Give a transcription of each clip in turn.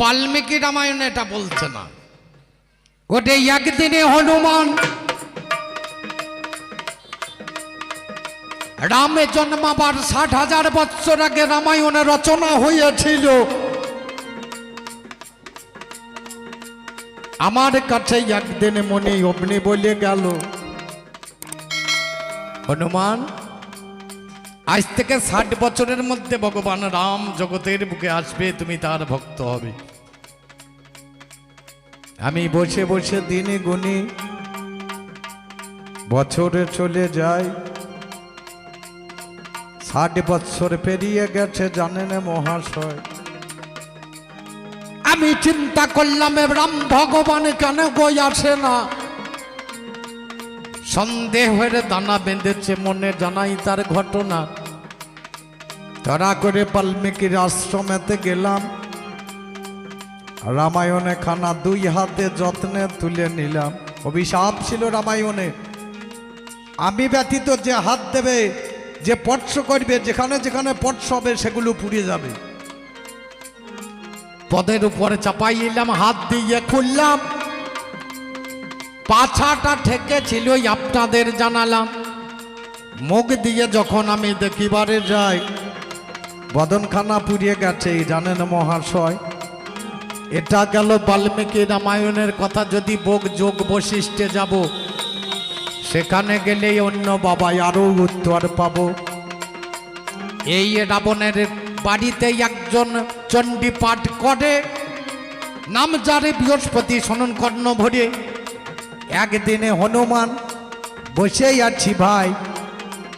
বাল্মীকি রামায়ণ এটা বলছে না। ওটে একদিনে হনুমান রামে জন্মাবার ষাট হাজার বৎসর আগে রামায়ণে রচনা হয়েছিল। আমার কাছে একদিন মনে অগ্নি বলে গেল, হনুমান আজ থেকে ষাট বছরের মধ্যে ভগবান রাম জগতের বুকে আসবে, তুমি তার ভক্ত হবে। আমি বসে বসে দিনে গুনি, বছরে চলে যায়। ষাট বছর পেরিয়ে গেছে, জানেন মহাশয়। আমি চিন্তা করলাম রাম ভগবান কেন বই আসে না? সন্দেহের দানা বেঁধেছে, মনে জানাই তার ঘটনা। তারা করে বাল্মীকির আশ্রমেতে গেলাম। রামায়ণে খানা দুই হাতে যত্নে তুলে নিলাম। অভিশাপ ছিল রামায়ণে। আমি ব্যতীত যে হাত দেবে, যে পটস করবে, যেখানে যেখানে পটস হবে, সেগুলো পুড়ে যাবে। পদের উপরে চাপাই এলাম, হাত দিয়ে খুললাম। পাছাটা ঠেকে ছিল আপনাদের জানালাম। মুখ দিয়ে যখন আমি দেখিবারে যাই বদনখানা পুড়িয়ে গেছে জানেন মহাশয়। এটা গেল বাল্মীকি রামায়ণের কথা, যদি বোক যোগ বৈশিষ্ট্যে যাব, সেখানে গেলেই অন্য বাবাই আরও উত্তর পাব। এই রাবণের বাড়িতে একজন চণ্ডী পাঠ করে, নাম যারে বৃহস্পতি সনন কর্ণ ভরে। একদিনে হনুমান, বসেই আছি ভাই,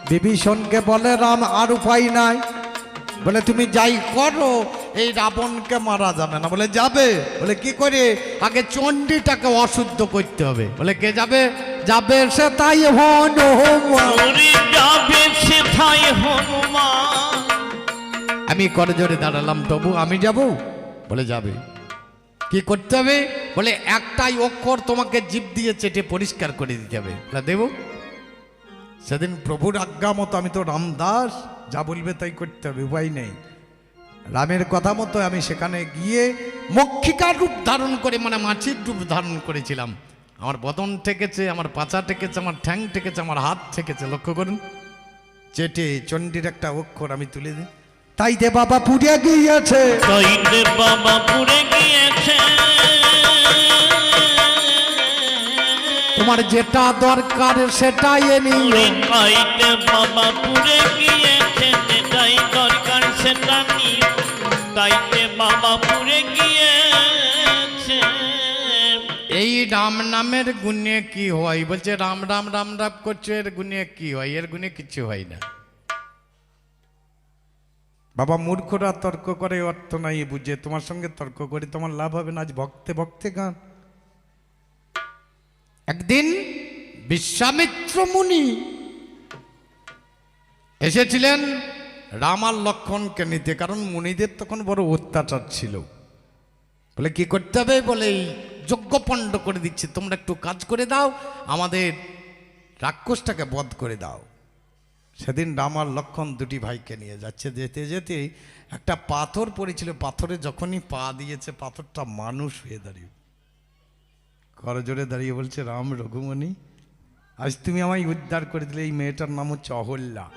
বিভীষণকে বলে রাম আর উপায় নাই। বলে তুমি যাই করো এই রাবণকে মারা যাবে না। বলে যাবে। বলে কি করে? আগে চণ্ডীটাকে অশুদ্ধ করতে হবে। বলে কে যাবে? যাবে সে তাই যাবে আমি করে জোরে দাঁড়ালাম তবু আমি যাব? বলে যাবে। কি করতে হবে? বলে একটাই অক্ষর তোমাকে জীব দিয়ে চেটে পরিষ্কার করে দিতে হবে। দেব? সেদিন প্রভুর আজ্ঞা মতো আমি তো রামদাস যা বলবে তাই করতে হবে উপায় নেই। রামের কথা মতো আমি সেখানে গিয়ে মক্ষিকার রূপ ধারণ করে মানে মাছির রূপ ধারণ করেছিলাম। আমার বদন ঠেকেছে আমার পাচা ঠেকেছে আমার ঠ্যাং ঠেকেছে আমার হাত ঠেকেছে লক্ষ্য করুন। চেটে চণ্ডীর একটা অক্ষর আমি তুলে দিই। তাই দে বাবা পুড়ে গিয়েছে। বাবা পুড়ে গিয়েছে। তোমার যেটা দরকার সেটাই এনি বাবা পুড়ে যেটাই দরকার সেটা নিয়ে তাইতে বাবা পুড়ে গিয়েছে। এই রাম নামের গুণে কি হয়? বলছে রাম রাম রাম রাম করছে এর গুণে কি হয়? এর গুণে কিছু হয় না। বাবা মূর্খরা তর্ক করে অর্থ নাই বুঝে। তোমার সঙ্গে তর্ক করে তোমার লাভ হবে না। আজ ভক্তে ভক্তে গান। একদিন বিশ্বামিত্র মুনি এসেছিলেন রাম আর লক্ষণকে নিতে, কারণ মুনিদের তখন বড় অত্যাচার ছিল। বলে, কি করতে হবে? বলে, এই যজ্ঞপণ্ড করে দিচ্ছে, তোমরা একটু কাজ করে দাও, আমাদের রাক্ষসটাকে বধ করে দাও। সেদিন রামার লক্ষণ দুটি ভাইকে নিয়ে যাচ্ছে। যেতে যেতে একটা পাথর পড়েছিল, পাথরে যখনই পা দিয়েছে, পাথরটা মানুষ হয়ে দাঁড়িয়ে। করজোরে দাঁড়িয়ে বলছে, রাম, রঘুমণি, আজ তুমি আমায় উদ্ধার করে দিলে, এই মেয়েটার নাম হচ্ছে অহল্যা।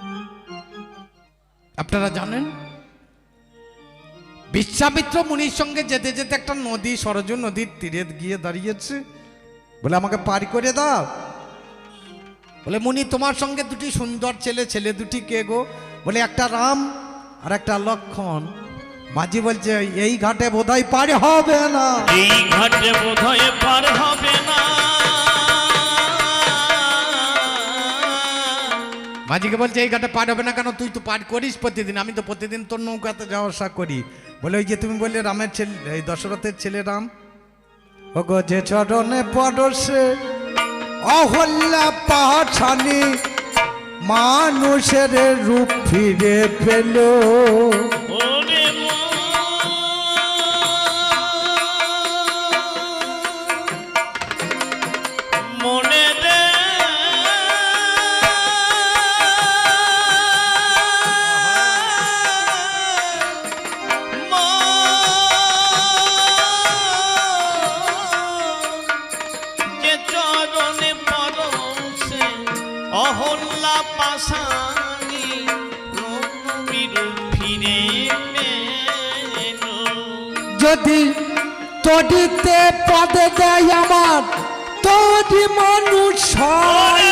আপনারা জানেন? বিশ্বামিত্র মুনির সঙ্গে যেতে যেতে একটা নদী, সরজ নদীর তীরে গিয়ে দাঁড়িয়েছে। বলে, আমাকে পার করে দাও। বলে, মুনি, তোমার সঙ্গে দুটি সুন্দর ছেলে ছেলে দুটি কে গো? বলে, একটা রাম আর একটা লক্ষণ। মাঝি বলছে, এই ঘাটে বোধহয় পার হবে না। এই ঘাটে বোধহয় পার হবে না। মাঝিকে বলছে, এই ঘাটে পাঠ হবে না কেন? তুই তো পাঠ করিস প্রতিদিন। আমি তো প্রতিদিন তোর নৌকাতে যাওয়া আসা করি। বলে ওই যে তুমি বললে রামের ছেলে, এই দশরথের ছেলে রাম। ও গো যে চরণে পরশে অহল্লা পাছানি মানুষের রূপ ফিরে পেল। যদি তডিতে পদে দেয় আমার তরি মানুষ সয়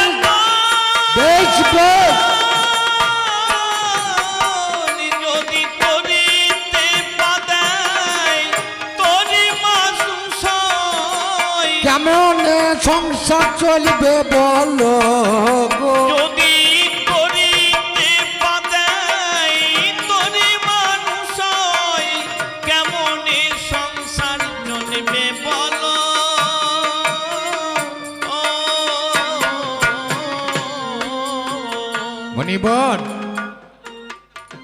কেমন সংসার চলবে বলো? মণিবর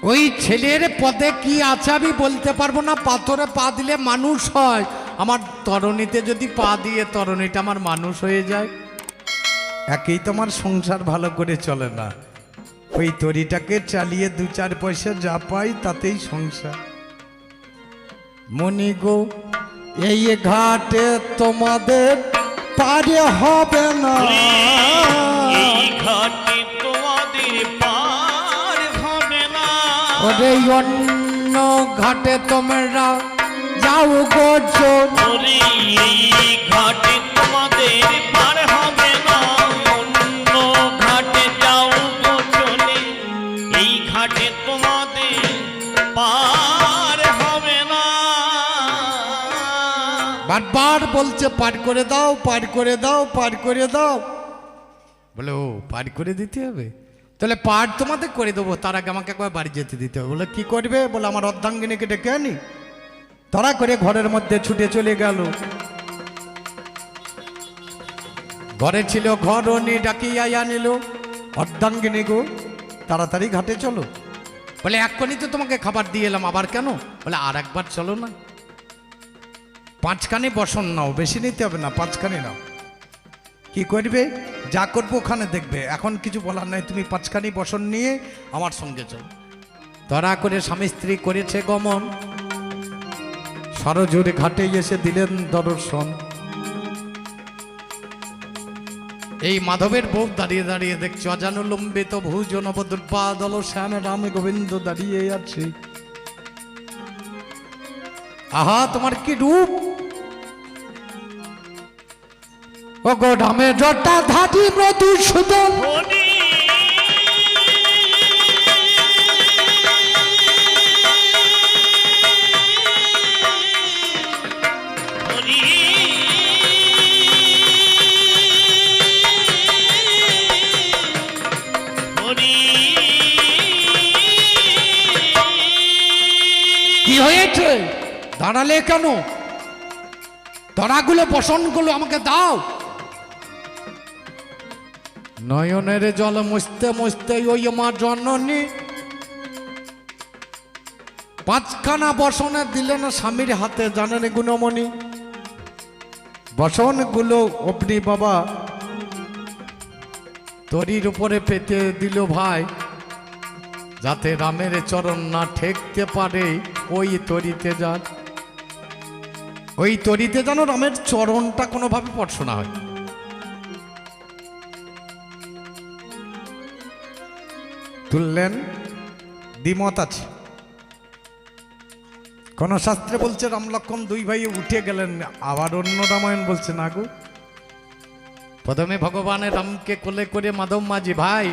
ওই ছেলের পদে কি আছে আমি বলতে পারব না পাথরে পা দিলে মানুষ হয়। আমার তরণীতে যদি পা দিয়ে তরণীটা আমার মানুষ হয়ে যায়। একেই তো আমার সংসার ভালো করে চলে না। ওই তরিটাকে চালিয়ে দু চার পয়সা যা পাই তাতেই সংসার। মণি গো এই ঘাটে তোমাদের পারে হবে না। এই ঘাটে ওরে অন্য ঘাটে তোমরা যাও গো ঘাটে তোমাদের পার হবে না অন্য ঘাটে যাও গো চলে এই ঘাটে তোমাদের পার হবে না বারবার বলছে পার করে দাও পার করে দাও পার করে দাও বলে ও পার করে দিতে হবে তাহলে পার তোমাদের করে দেবো। তার আগে আমাকে একবার বাড়ি যেতে দিতে হবে। বলে, কি করবে? বলে, আমার অর্ধাঙ্গিনীকে ডেকে আনি। তারা করে ঘরের মধ্যে ছুটে চলে গেল। ঘরে ছিল ঘর নি ডাকিয়া আনিল অর্ধাঙ্গিনী গো, তাড়াতাড়ি ঘাটে চলো। বলে, এক্ষুনি তো তোমাকে খাবার দিয়ে এলাম, আবার কেন? বলে, আর একবার চলো না। পাঁচখানি বসন নাও, বেশি নিতে হবে না, পাঁচখানি নাও। কি করবে? যা করব ওখানে দেখবে। এখন কিছু বলার নাই, তুমি পাঁচখানি বসন নিয়ে আমার সঙ্গে চল। ধরা করে স্বামী স্ত্রী করেছে গমন। সরজোরে ঘাটে এসে দিলেন দর্শন। এই মাধবের বউ দাঁড়িয়ে দাঁড়িয়ে দেখছ, অজানুলম্বিত ভুজ নবদুর্বাদল শ্যাম রাম গোবিন্দ দাঁড়িয়ে আছে। আহা, তোমার কি রূপ? ও গো ধামে জটা ধাটি মধুসূদন কি হয়েছে? দাঁড়ালে কেন? তরাগুলো বসনগুলো আমাকে দাও। নয়নের জল মুছতে মুছতে ওই মা জননী পাঁচখানা বসনে দিলেন স্বামীর হাতে, জানেন গুণমণি? বসনগুলো, অগ্নি বাবা, তরির উপরে পেতে দিল ভাই, যাতে রামের চরণ না ঠেকতে পারে ওই তরিতে যান। ওই তরিতে যেন রামের চরণটা কোনোভাবে স্পর্শ না হয়। তুললেন, দ্বিমত আছে। কোন শাস্ত্রে বলছে, রাম লক্ষণ দুই ভাই উঠে গেলেন। আবার অন্য রামায়ণ বলছে, না গো। প্রথমে ভগবানের রামকে কোলে করে, মাধব মাঝি ভাই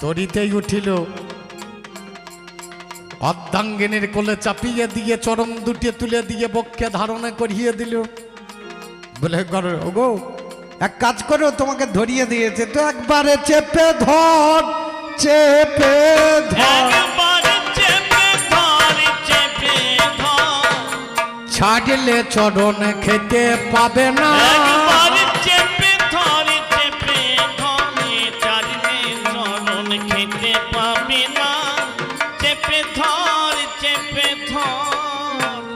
তরিতেই উঠিল। অর্ধাঙ্গিনীর কোলে চাপিয়ে দিয়ে, চরম দুটি তুলে দিয়ে, বক্ষে ধারণা করিয়ে দিল। বলে ওগো এক কাজ করো তোমাকে ধরিয়ে দিয়েছে তো একবারে চেপে ধর চেপে ছাড়লে চরণ খেতে পাবে না।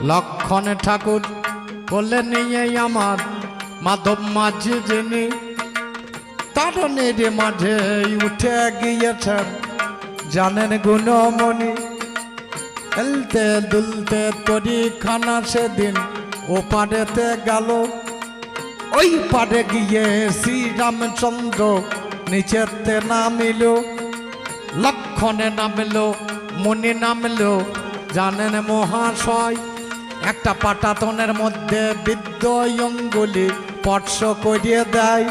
লক্ষণ ঠাকুর বলে নিয়ে আমার মাধব মাঝি যিনি তারণের মাঝে উঠে গিয়েছেন জানেন গুণমণি হেলতে দুলতে তরি খানা সেদিন ও পাড়েতে গেল। ওই পাড়ে গিয়ে শ্রীরামচন্দ্র নিচেতে নামিল, লক্ষণে নামলো, মনে নামলো। জানেন মহাশয়, একটা পাটাতনের মধ্যে বৃদ্ধ অঙ্গুলি স্পর্শ করিয়ে দেয়।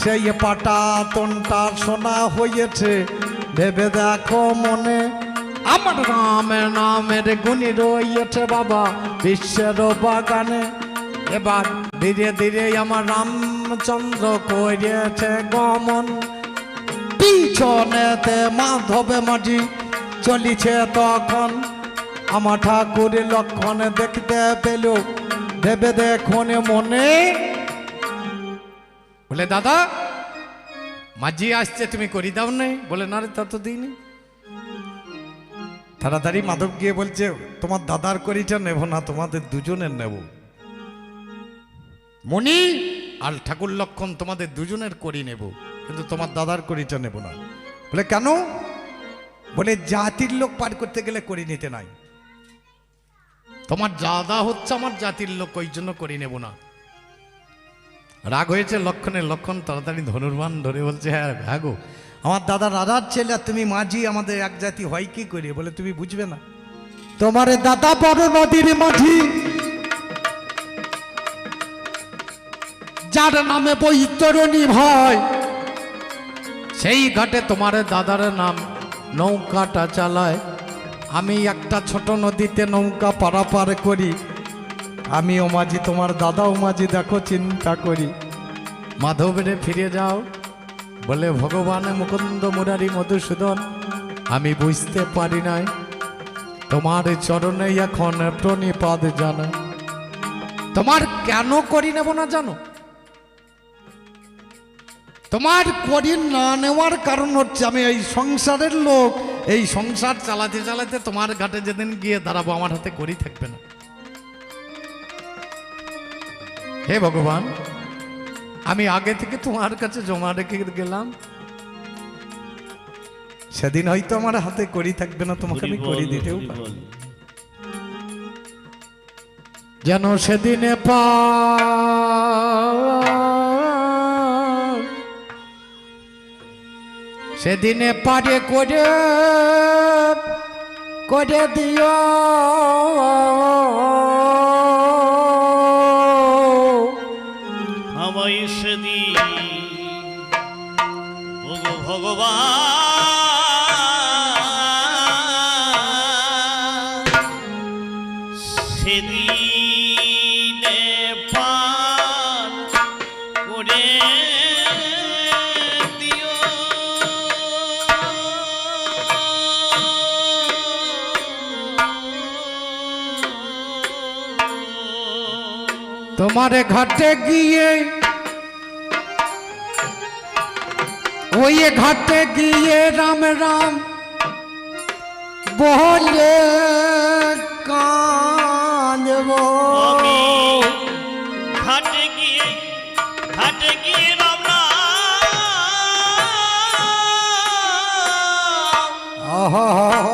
সেই পাটাতনটা শোনা হয়েছে। ভেবে দেখো মনে, আমার রামের নামের গুণী রয়েছে বাবা বিশ্বের বাগানে। এবার ধীরে ধীরে আমার রামচন্দ্র করিয়েছে গমন। পিছনেতে মাধবে মাঝি চলিছে তখন। আমার ঠাকুরের লক্ষণ দেখতে পেল, ভেবে দেখুন মনে। বলে, দাদা, মাঝি আসছে, তুমি করি দাও নাই। বলে, না রে, তা তো দিইনি। তাড়াতাড়ি মাধব গিয়ে বলছে, তোমার দাদার করিটা নেব না, তোমাদের দুজনের নেব। মণি আর ঠাকুর লক্ষণ তোমাদের দুজনের করি নেব, কিন্তু তোমার দাদার করিটা নেব না। বলে, কেন? বলে, জাতির লোক পার করতে গেলে করি নিতে নাই। তোমার দাদা হচ্ছে, আমার জাতির লোক ওই জন্য করি নেব না। রাগ হয়েছে লক্ষণের লক্ষণ, তাড়াতাড়ি ধনুর্বান ধরে বলছে হ্যাঁ হ্যাঁ গো। আমার দাদা রাজার ছেলে আর তুমি মাঝি, আমাদের এক জাতি হয় কি করে? বলে, তুমি বুঝবে না। তোমার দাদা বড় নদীর মাঝি। যার নামে বৈতরণী ভয় সেই ঘাটে তোমার দাদার নাম নৌকাটা চালায়। আমি একটা ছোট নদীতে নৌকা পারাপার করি। আমি ও মাঝি, তোমার দাদা ও মাঝি, দেখো চিন্তা করি। মাধবেরে ফিরে যাও, বলে, ভগবান মুকুন্দ মুরারি মধুসূদন, আমি বুঝতে পারি নাই। তোমার চরণে এখন প্রণিপাদ জানা তোমার কেন করি নেব না জানো? তোমার করি না নেওয়ার কারণ হচ্ছে আমি এই সংসারের লোক। এই সংসার চালাতে চালাতে তোমার ঘাটে যেদিন গিয়ে দাঁড়াবো, আমার হাতে করি থাকবে না। হে ভগবান আমি আগে থেকে তোমার কাছে জমা রেখে গেলাম। সেদিন হয়তো আমার হাতে করি থাকবে না তোমাকে আমি করি দিতেও পারি। যেন সেদিনে পা সেদিনে পারে করে করে দিও। আমায় সেদিন ভগবান করে দিও। তোমার ঘাটে গিয়ে ওই ঘাটে গিয়ে রাম রাম বলে কাঁদব আমি ঘাটে গিয়ে ঘাটে গিয়ে রমনা আহা বলে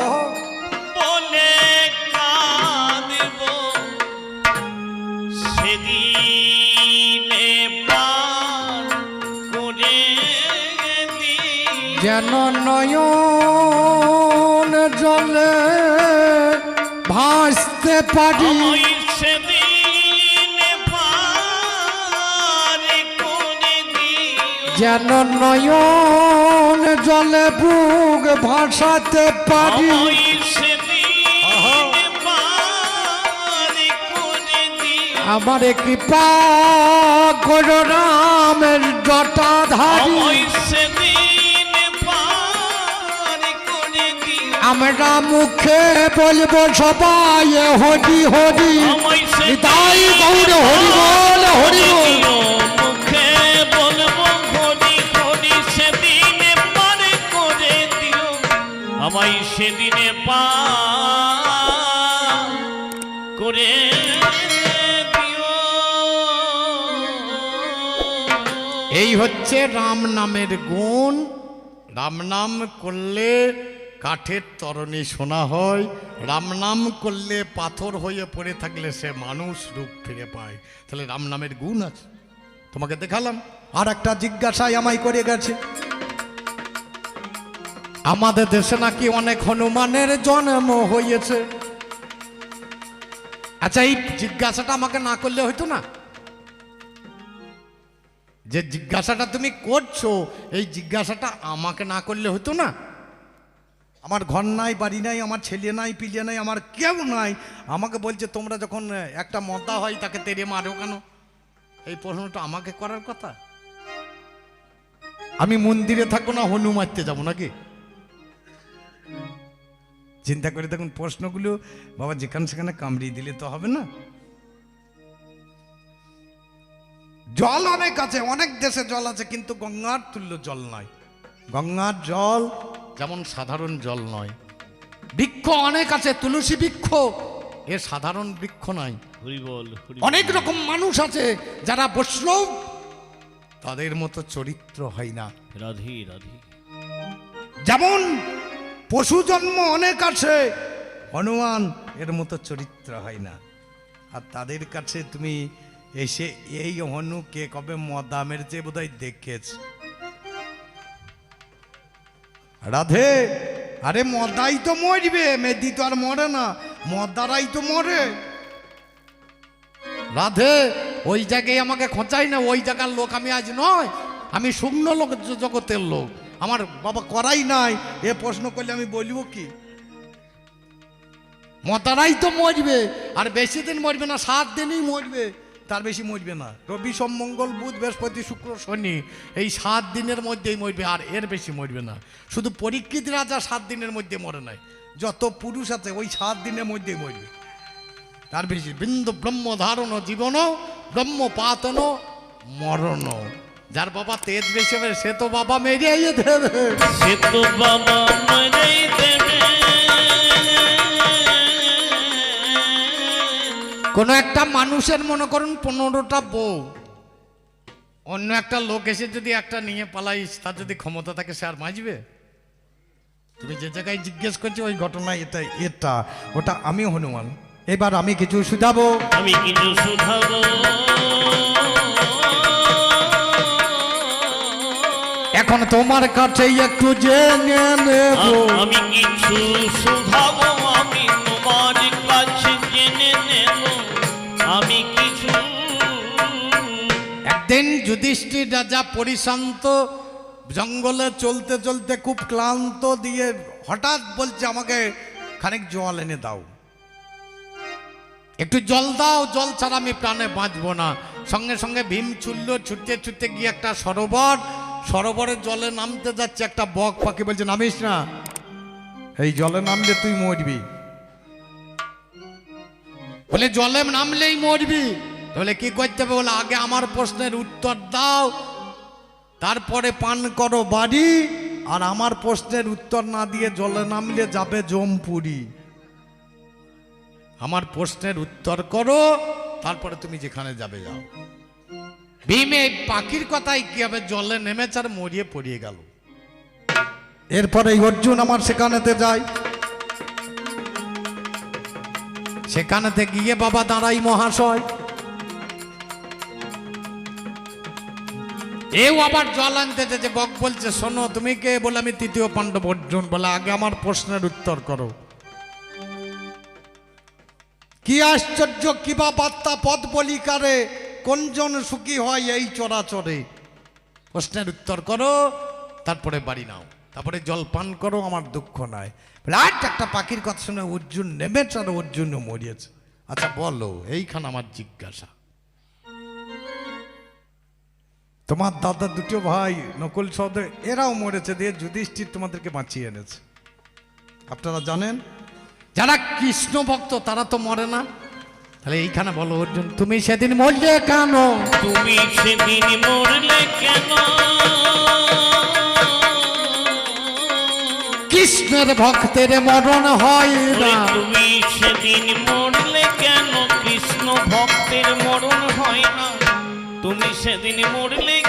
যেন নয়ন জলে ভাসতে পারি। যেন নয়ন জলে বুক ভাসাতে পারি। আমার কৃপা করো রামের জটাধারী। আমরা মুখে বলব সবাই হরি হরি। তাই গৌর হরি বল হরি মুখে বলব হরি হরি সেদিনে পার করে দিও। আমায় সেদিনে পার করে এই হচ্ছে রাম নামের গুণ। রাম নাম করলে কাঠের তরণী শোনা হয় রামনাম করলে পাথর হয়ে পড়ে থাকলে সে মানুষ রূপ ফিরে পায়। তাহলে রামনামের গুণ আছে। তোমাকে দেখালাম, আর একটা জিজ্ঞাসায় আমায় করে গেছে। আমাদের দেশে নাকি অনেক হনুমানের জন্ম হয়েছে। আচ্ছা এই জিজ্ঞাসাটা আমাকে না করলে হইতো না? যে জিজ্ঞাসাটা তুমি করছ, এই জিজ্ঞাসাটা আমাকে না করলে হতো না? আমার ঘর নাই, বাড়ি নাই, আমার ছেলে নাই, পিলে নাই, আমার কেউ নাই। আমাকে বলছে, তোমরা যখন একটা মদা হয়, তাকে তেরে মারো কেন? এই প্রশ্নটা আমাকে করার কথা? আমি মন্দিরে থাকব না, হনু মারতে যাব নাকি? চিন্তা করে দেখুন, প্রশ্নগুলো বাবা যেখানে সেখানে কামড়িয়ে দিলে তো হবে না। জল অনেক আছে, অনেক দেশে জল আছে, কিন্তু গঙ্গার তুল্য জল নয় গঙ্গার জল যেমন সাধারণ জল নয়। বৃক্ষ অনেক আছে তুলসী বৃক্ষ। এ সাধারণ বৃক্ষ নয় অনেক রকম মানুষ আছে যারা বৈষ্ণব। তাদের মতো চরিত্র হয় না। রাধে রাধে। যেমন পশু জন্ম অনেক আছে হনুমান এর মতো চরিত্র হয় না। আর তাদের কাছে তুমি এসে এই হনুকে কবে মদা মেরেছে বোধহয় দেখেছ? রাধে। আরে মদাই তো মরবে, মেদি তো আর মরে না, মদারাই তো মরে। রাধে, ওই জায়গায় আমাকে খোঁচাই না, ওই জায়গার লোক আমি আজ নয়, আমি শুকনো লোক জগতের লোক। আমার বাবা করাই নাই, এ প্রশ্ন করলে আমি বলব কি? মতারাই তো মরবে, আর বেশি দিন মরবে না, সাত দিনই মরবে। তার বেশি মরবে না। রবি সোম, মঙ্গল, বুধ, বৃহস্পতি, শুক্র, শনি, এই সাত দিনের মধ্যেই মরবে, আর এর বেশি মরবে না। শুধু পরীক্ষিত রাজা সাত দিনের মধ্যে মরে নাই, যত পুরুষ আছে ওই সাত দিনের মধ্যেই মরবে। তার বেশি বিন্দু ব্রহ্ম ধারণ জীবন, ব্রহ্ম পাতন মরণ। যার বাবা তেজ বেশি হবে, সে তো বাবা মেরিয়ে দেবে। সে তো বাবা মরেই দেবে। কোনো একটা মানুষের মনে করুন পনেরোটা বউ। অন্য একটা লোক এসে যদি একটা নিয়ে পালাইস তার যদি ক্ষমতা থাকে সে আর মাজবে তুমি যে জায়গায় জিজ্ঞেস করছ ওই ঘটনা এটা এটা। ওটা আমি হনুমান। এবার আমি কিছু শুধাবো। আমি কিছু শুধাবো। এখন তোমার কাছে একটু জেনে নেব। আমি কিছু শুধাবো। যুধিষ্ঠির রাজা পরিশান্ত, জঙ্গলে চলতে চলতে খুব ক্লান্ত দিয়ে হঠাৎ বলছে আমাকে, খানিক জল এনে দাও। একটু জল দাও, জল ছাড়া আমি প্রাণে বাঁচবো না। সঙ্গে সঙ্গে ভীম ছুটল ছুটতে ছুটতে গিয়ে একটা সরোবর সরোবরের জলে নামতে যাচ্ছে একটা বক পাখি, বলছে, নামিস না। এই জলে নামলে তুই মরবি। বলে, জলে নামলেই মরবি। তাহলে কি করতে হবে? বলে, আগে আমার প্রশ্নের উত্তর দাও, তারপরে পান করো বাড়ি, আর আমার প্রশ্নের উত্তর না দিয়ে জলে নামলে যাবে জমপুরি। আমার প্রশ্নের উত্তর করো, তারপরে তুমি যেখানে যাবে যাও। ভীমে এই পাখির কথাই কি হবে? জলে নেমেছে আর মরিয়ে পড়িয়ে গেল। এরপরে অর্জুন আমার সেখানেতে যায়। সেখানেতে গিয়ে বাবা দাঁড়াই মহাশয়। এও আবার জল আনতে যে বক বলছে শোনো তুমি কে বলে আমি তৃতীয় পাণ্ডব অর্জুন বলে? আগে আমার প্রশ্নের উত্তর করো। কি আশ্চর্য কিবা বার্তা পদ বলিকারে কোনজন সুখী হয় এই চরাচরে? প্রশ্নের উত্তর করো তারপরে বাড়ি নাও। তারপরে জল পান করো আমার দুঃখ বলে, আর একটা পাখির কথা শুনে অর্জুন নেমেছে আর অর্জুনও মরিয়েছে। আচ্ছা বলো এইখানে আমার জিজ্ঞাসা। তোমার দাদা দুটো ভাই নকল সহদেব এরাও মরেছে দিয়ে যুধিষ্ঠির তোমাদেরকে বাঁচিয়ে এনেছে। আপনারা জানেন? যারা কৃষ্ণ ভক্ত তারা তো মরে না। তাহলে এইখানে বলো অর্জুন তুমি সেদিন মরলে কেন? তুমি সেদিন মরলে কেন? কৃষ্ণের ভক্তের মরণ হয় না। তুমি সেদিন মরলে কেন? কৃষ্ণ ভক্তের মরণ হয় না। তুমি সেদিন মরলে